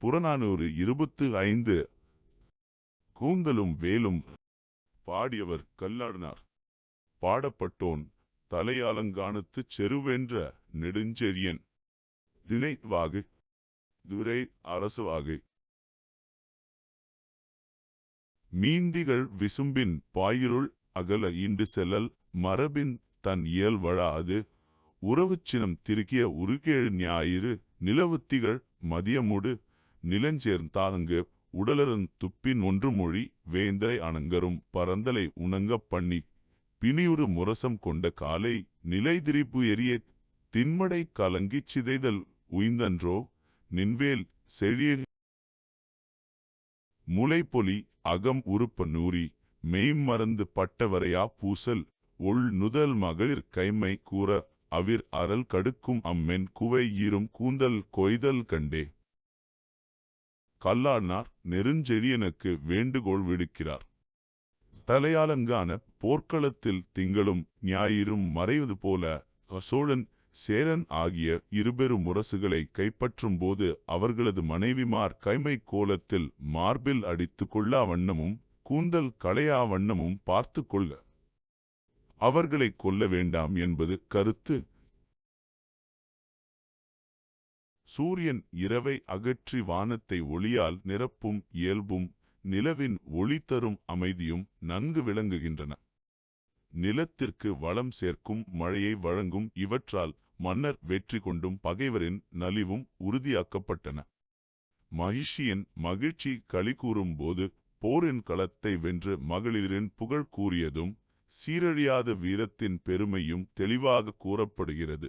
புறநானூறு இருபத்து ஐந்து. கூந்தலும் வேலும் பாடியவர் கல்லாடனார். பாடப்பட்டோன் தலையாலங்கானத்துச் செருவென்ற நெடுஞ்செழியன். திணை வாகு துரை அரசுவாகு. மீந்திகள் விசும்பின் பாயிருள் அகல இண்டு செல்லல் மரபின் தன் இயல் இயல்வழாது உறவுச்சினம் திருக்கிய உருகேழு ஞாயிறு நிலவுத்திகள் மதியமுடு நிலஞ்சேர்ந்தானுங்கு உடலரன் துப்பின் ஒன்று மொழி வேந்தரை அணங்கரும் பரந்தலை உணங்கப் பண்ணி பிணியுறு முரசம் கொண்ட காலை நிலைதிரிப்பு எரிய தின்மடை கலங்கிச் சிதைதல் உய்ந்தன்றோ நின்வேல் செழிய முளைப்பொலி அகம் உறுப்ப நூறி மெய்மறந்து பட்டவரையா பூசல் உள் நுதல் மகளிர் கைமை கூற அவிர் அறல் கடுக்கும் அம்மென் குவை ஈரும் கூந்தல் கொய்தல் கண்டே. கல்லானார் நெருஞ்செழியனுக்கு வேண்டுகோள் விடுக்கிறார். தலையாலங்கான போர்க்களத்தில் திங்களும் ஞாயிறும் மறைவது போல சோழன் சேரன் ஆகிய இருபெரும் முரசுகளை கைப்பற்றும்போது அவர்களது மனைவிமார் கைமை கோலத்தில் மார்பில் அடித்து கொள்ளா வண்ணமும் கூந்தல் களையா வண்ணமும் பார்த்து கொள்ள அவர்களை கொல்ல வேண்டாம் என்பது கருத்து. சூரியன் இரவை அகற்றி வானத்தை ஒளியால் நிரப்பும் இயல்பும் நிலவின் ஒளி தரும் அமைதியும் நன்கு விளங்குகின்றன. நிலத்திற்கு வளம் சேர்க்கும் மழையை வழங்கும் இவற்றால் மன்னர் வெற்றி கொண்டும் பகைவரின் நலிவும் உறுதியாக்கப்பட்டன. மகிழ்ச்சியின் மகிழ்ச்சி களி கூறும்போது போரின் களத்தை வென்று மகளிரின் புகழ் கூறியதும் சீரழியாத வீரத்தின் பெருமையும் தெளிவாக கூறப்படுகிறது.